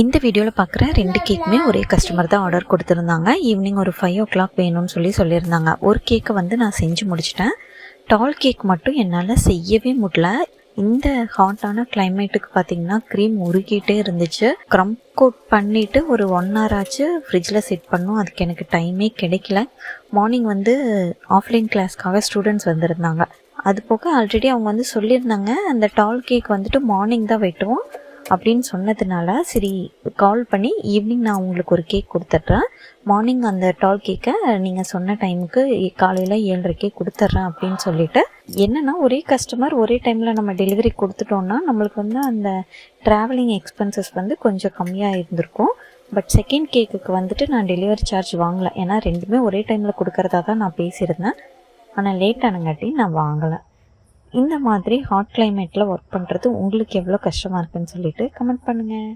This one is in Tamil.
இந்த வீடியோவில் பார்க்குற ரெண்டு கேக்குமே ஒரே கஸ்டமர் தான் ஆர்டர் கொடுத்துருந்தாங்க. ஈவினிங் ஒரு ஃபைவ் ஓ கிளாக் வேணும்னு சொல்லி சொல்லியிருந்தாங்க. ஒரு கேக்கை வந்து நான் செஞ்சு முடிச்சிட்டேன். டால் கேக் மட்டும் என்னால் செய்யவே முடியல. இந்த ஹாட்டான கிளைமேட்டுக்கு பார்த்தீங்கன்னா க்ரீம் உருகிட்டே இருந்துச்சு. க்ரம் கோட் பண்ணிவிட்டு ஒரு ஒன் ஹவர் ஆச்சு. ஃப்ரிட்ஜில் செட் பண்ணோம். அதுக்கு எனக்கு டைமே கிடைக்கல. மார்னிங் வந்து ஆஃப்லைன் கிளாஸ்க்காக ஸ்டூடெண்ட்ஸ் வந்திருந்தாங்க. அது போக ஆல்ரெடி அவங்க வந்து சொல்லியிருந்தாங்க. அந்த டால் கேக் வந்துட்டு மார்னிங் தான் வெட்டுவோம். அப்படின்னு சொன்னதுனால சரி கால் பண்ணி ஈவினிங் நான் உங்களுக்கு ஒரு கேக் கொடுத்துட்றேன். மார்னிங் அந்த டால் கேக்கை நீங்கள் சொன்ன டைமுக்கு காலையில் ஏழரைக்கே கொடுத்துட்றேன் அப்படின்னு சொல்லிட்டு என்னென்னா ஒரே கஸ்டமர் ஒரே டைமில் நம்ம டெலிவரி கொடுத்துட்டோன்னா நம்மளுக்கு வந்து அந்த ட்ராவலிங் எக்ஸ்பென்சஸ் வந்து கொஞ்சம் கம்மியாக இருந்திருக்கும். பட் செகண்ட் கேக்குக்கு வந்துட்டு நான் டெலிவரி சார்ஜ் வாங்கலை. ஏன்னா ரெண்டுமே ஒரே டைமில் கொடுக்கறதா தான் நான் பேசியிருந்தேன். ஆனால் லேட் ஆனங்காட்டி நான் வாங்கலை. இந்த மாதிரி ஹாட் கிளைமேட்டில் ஒர்க் பண்ணுறது உங்களுக்கு எவ்வளோ கஷ்டமாக இருக்குன்னு சொல்லிட்டு கமெண்ட் பண்ணுங்கள்